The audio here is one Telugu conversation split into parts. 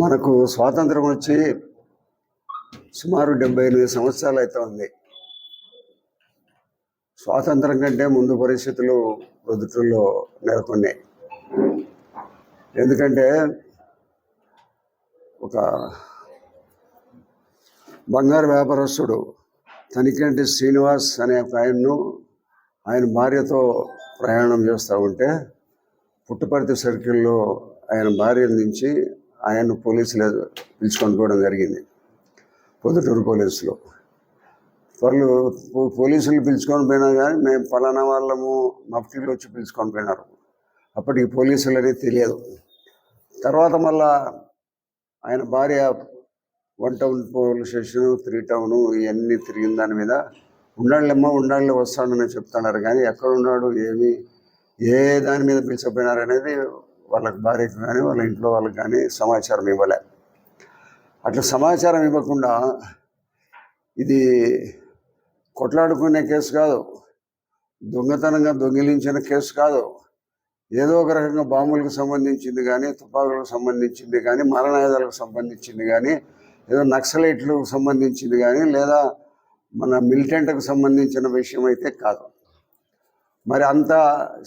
మనకు స్వాతంత్రం వచ్చి సుమారు డెబ్బై ఎనిమిది సంవత్సరాలు అయితే ఉంది. స్వాతంత్రం కంటే ముందు పరిస్థితులు ప్రొద్దుటూరులో నెలకొన్నాయి. ఎందుకంటే ఒక బంగారు వ్యాపారస్తుడు తనికంటి శ్రీనివాస్ అనే ఒక ఆయన్ను ఆయన భార్యతో ప్రయాణం చేస్తూ ఉంటే పుట్టపర్తి సర్కిల్లో ఆయన భార్య నుంచి ఆయన పోలీసులు పిలుచుకొని పోవడం జరిగింది. పొద్దుటూరు పోలీసులు. వాళ్ళు పోలీసులు పిలుచుకొని పోయినా కానీ మేము పలానా వాళ్ళము మఫ్తీలు వచ్చి పిలుచుకొని పోయినారు. అప్పటికి పోలీసులు అనేది తెలియదు. తర్వాత మళ్ళా ఆయన భార్య one town police station three town ఇవన్నీ తిరిగిన దాని మీద ఉండాలమ్మా ఉండాళ్ళు వస్తాడని చెప్తున్నారు. కానీ ఎక్కడ ఉన్నాడు ఏమి ఏ దాని మీద పిలిచిపోయినారు అనేది వాళ్ళకి భార్యకు కానీ వాళ్ళ ఇంట్లో వాళ్ళకి కానీ సమాచారం ఇవ్వలే. అట్లా సమాచారం ఇవ్వకుండా ఇది కొట్లాడుకునే కేసు కాదు. దొంగతనంగా దొంగిలించిన కేసు కాదు. ఏదో ఒక రకంగా బాంబులకు సంబంధించింది కానీ తుపాకులకు సంబంధించింది కానీ మరణాయుధాలకు సంబంధించింది కానీ ఏదో నక్సలైట్లకు సంబంధించింది కానీ లేదా మన మిలిటెంట్కు సంబంధించిన విషయం అయితే కాదు. మరి అంత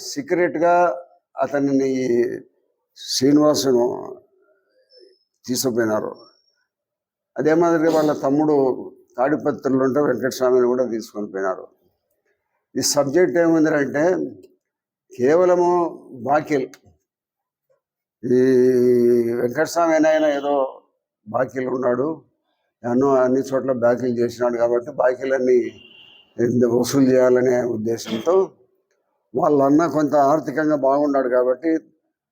సీక్రెట్గా అతనిని శ్రీనివాసును తీసుకుపోయినారు. అదే మాదిరిగా వాళ్ళ తమ్ముడు తాడిపత్రులు ఉంటే వెంకటస్వామిని కూడా తీసుకొని పోయినారు. ఈ సబ్జెక్ట్ ఏముందంటే కేవలము బాకీలు. ఈ వెంకటస్వామి అయినా ఏదో బాకీలు ఉన్నాడు ఎన్నో అన్ని చోట్ల బాకీలు చేసినాడు కాబట్టి బాకీలన్నీ వసూలు చేయాలనే ఉద్దేశంతో వాళ్ళన్న కొంత ఆర్థికంగా బాగున్నాడు కాబట్టి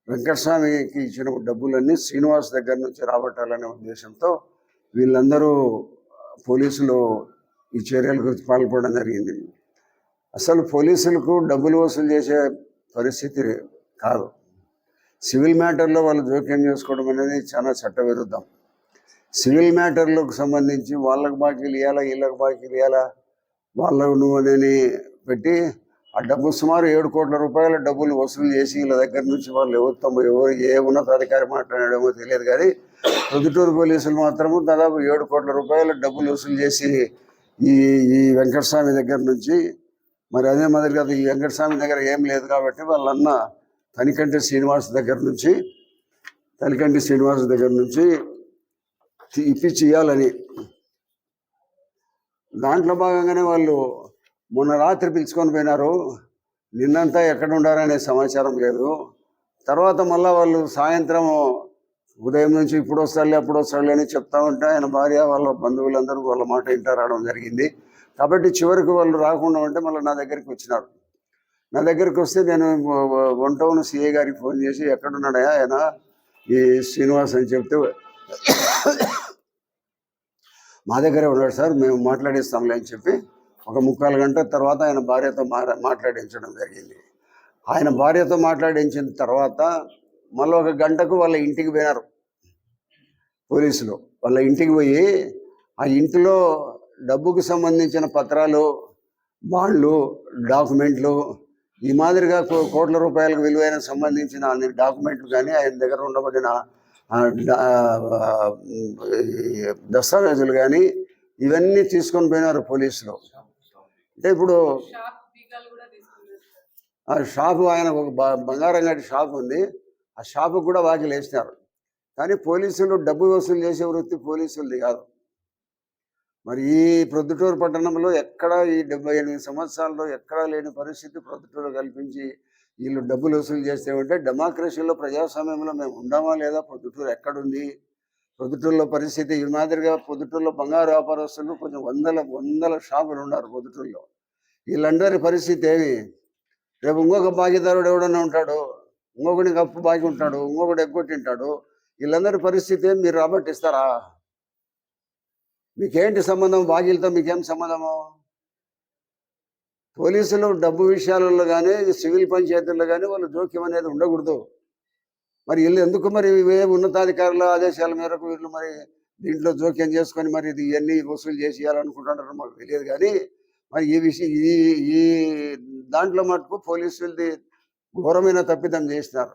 వెంకటస్వామికి ఇచ్చిన డబ్బులన్నీ శ్రీనివాస్ దగ్గర నుంచి రాబట్టాలనే ఉద్దేశంతో వీళ్ళందరూ పోలీసులు ఈ చర్యలకు పాల్పడడం జరిగింది. అసలు పోలీసులకు డబ్బులు వసూలు చేసే పరిస్థితి కాదు. సివిల్ మ్యాటర్లో వాళ్ళు జోక్యం చేసుకోవడం అనేది చాలా చట్టవిరుద్ధం. సివిల్ మ్యాటర్లకు సంబంధించి వాళ్ళకు బాకీలు ఇవ్వాలా వీళ్ళకి బాకీలు ఇవ్వాలా వాళ్ళకు నువ్వు అని పెట్టి ఆ డబ్బు సుమారు ఏడు కోట్ల రూపాయల డబ్బులు వసూలు చేసి వీళ్ళ దగ్గర నుంచి వాళ్ళు ఎవరు తమ ఎవరు ఏ ఉన్నతాధికారి మాట్లాడాడేమో తెలియదు కానీ ప్రొద్దుటూరు పోలీసులు మాత్రము దాదాపు ఏడు కోట్ల రూపాయల డబ్బులు వసూలు చేసి ఈ ఈ వెంకటస్వామి దగ్గర నుంచి మరి అదే మాదిరిగా ఈ వెంకటస్వామి దగ్గర ఏం లేదు కాబట్టి వాళ్ళన్న తనికంటి శ్రీనివాస్ దగ్గర నుంచి తనికంటి శ్రీనివాస్ దగ్గర నుంచి ఇప్పించి ఇవ్వాలని. దాంట్లో భాగంగానే వాళ్ళు మొన్న రాత్రి పిలుచుకొని పోయినారు. నిన్నంతా ఎక్కడ ఉండారనే సమాచారం లేదు. తర్వాత మళ్ళా వాళ్ళు సాయంత్రం ఉదయం నుంచి ఇప్పుడు వస్తారులే అప్పుడు వస్తారులే అని చెప్తా ఉంటే ఆయన భార్య వాళ్ళ బంధువులందరూ వాళ్ళ మాట ఇంట రావడం జరిగింది. కాబట్టి చివరికి వాళ్ళు రాకుండా ఉంటే మళ్ళీ నా దగ్గరికి వచ్చినారు. నా దగ్గరికి వస్తే నేను వన్ టౌన్ సిఏ గారికి ఫోన్ చేసి ఎక్కడున్నాడయా ఆయన? ఈ శ్రీనివాస్ అని చెప్తే మా దగ్గరే ఉన్నాడు సార్ మేము మాట్లాడేస్తాంలే అని చెప్పి ఒక ముక్కాలు గంట తర్వాత ఆయన భార్యతో మాట్లాడించడం జరిగింది. ఆయన భార్యతో మాట్లాడించిన తర్వాత మళ్ళీ ఒక గంటకు వాళ్ళ ఇంటికి పోయినారు. పోలీసులు వాళ్ళ ఇంటికి పోయి ఆ ఇంటిలో డబ్బుకు సంబంధించిన పత్రాలు బాండ్లు డాక్యుమెంట్లు ఈ మాదిరిగా కో- కోట్ల రూపాయలకు విలువైన సంబంధించిన అన్ని డాక్యుమెంట్లు కానీ ఆయన దగ్గర ఉండబడిన దస్తావేజులు కానీ ఇవన్నీ తీసుకొని పోయినారు పోలీసులు. అంటే ఇప్పుడు షాప్ ఆ షాపు ఆయన ఒక బంగారం గట్టి షాప్ ఉంది. ఆ షాపుకు కూడా వాకిలు వేసినారు కానీ పోలీసులు డబ్బు వసూలు చేసే వృత్తి పోలీసులది కాదు. మరి ఈ ప్రొద్దుటూరు పట్టణంలో ఎక్కడ ఈ డెబ్బై ఎనిమిది సంవత్సరాల్లో ఎక్కడా లేని పరిస్థితి ప్రొద్దుటూరు కల్పించి వీళ్ళు డబ్బులు వసూలు చేస్తే ఉంటే డెమోక్రసీలో ప్రజాస్వామ్యంలో మేము ఉండామా లేదా ప్రొద్దుటూరు ఎక్కడుంది? ప్రొద్దుటూరులో పరిస్థితి ఈ మాదిరిగా ప్రొద్దుటూరులో బంగారు వ్యాపారస్తులు కొంచెం వందల వందల షాపులు ఉన్నారు ప్రొద్దుటూరులో. వీళ్ళందరి పరిస్థితి ఏమి? రేపు ఇంకొక భాగ్యదారుడు ఎవడన్నా ఉంటాడు? ఇంకొకడికి అప్పు బాగి ఉంటాడు ఇంకొకటి ఎగ్గొట్టింటాడు వీళ్ళందరి పరిస్థితి ఏం మీరు రాబట్టిస్తారా? మీకేంటి సంబంధం? బాకీలతో మీకేం సంబంధము? పోలీసులు డబ్బు విషయాలలో కానీ సివిల్ పంచాయతీల్లో కానీ వాళ్ళు జోక్యం అనేది ఉండకూడదు. మరి వీళ్ళు ఎందుకు మరి ఇవే ఉన్నతాధికారుల ఆదేశాల మేరకు వీళ్ళు మరి దీంట్లో జోక్యం చేసుకొని మరి ఇది ఇవన్నీ వసూలు చేసి ఇవ్వాలనుకుంటున్నారో మాకు తెలియదు కానీ మరి ఈ విషయం ఈ ఈ దాంట్లో మటుకు పోలీసులది ఘోరమైన తప్పిదం చేసినారు.